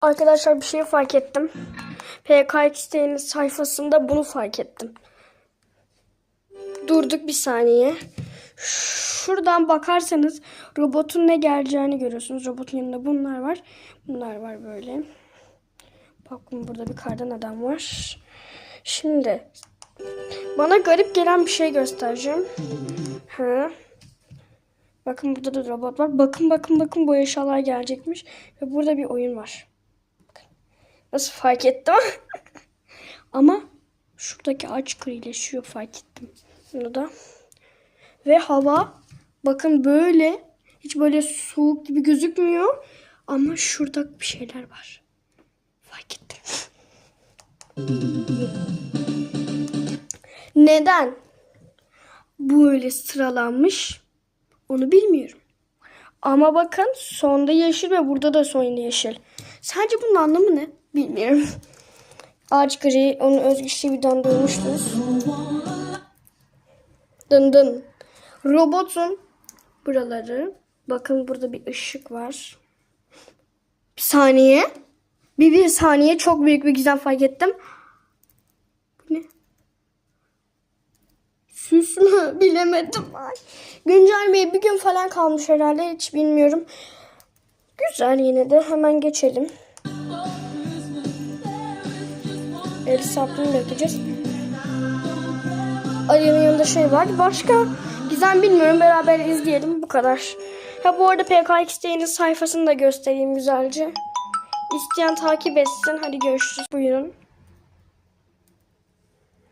Arkadaşlar bir şey fark ettim. PKX'nin sayfasında bunu fark ettim. Durduk bir saniye. Şuradan bakarsanız robotun ne geleceğini görüyorsunuz. Robotun yanında bunlar var. Bunlar var böyle. Bakın burada bir kardan adam var. Şimdi bana garip gelen bir şey göstereceğim. Ha. Bakın burada da robot var. Bakın bakın bakın bu eşyalar gelecekmiş. Ve burada bir oyun var. Nasıl fark ettim? Ama şuradaki ağaç kırıleşiyor fark ettim. Bunu da. Ve hava bakın böyle hiç böyle soğuk gibi gözükmüyor. Ama şurada bir şeyler var. Fark ettim. Neden böyle sıralanmış onu bilmiyorum. Ama bakın sonda yeşil ve burada da son yeşil. Sence bunun anlamı ne? Bilmiyorum. Ağaç gri onu Özgür Şivi'den duymuştunuz. Dın dın. Robotun buraları. Bakın burada bir ışık var. Bir saniye. Bir, bir saniye çok büyük bir güzel fark ettim. Ne? Süs mü? Bilemedim. Ay. Güncellemeye bir gün falan kalmış herhalde. Hiç bilmiyorum. Güzel yine de. Hemen geçelim. El saplığını bekleyeceğiz. Ali'nin yanında şey var. Başka gizem bilmiyorum. Beraber izleyelim. Bu kadar. Ha bu arada PKX'nin sayfasını da göstereyim güzelce. İsteyen takip etsin. Hadi görüşürüz. Buyurun.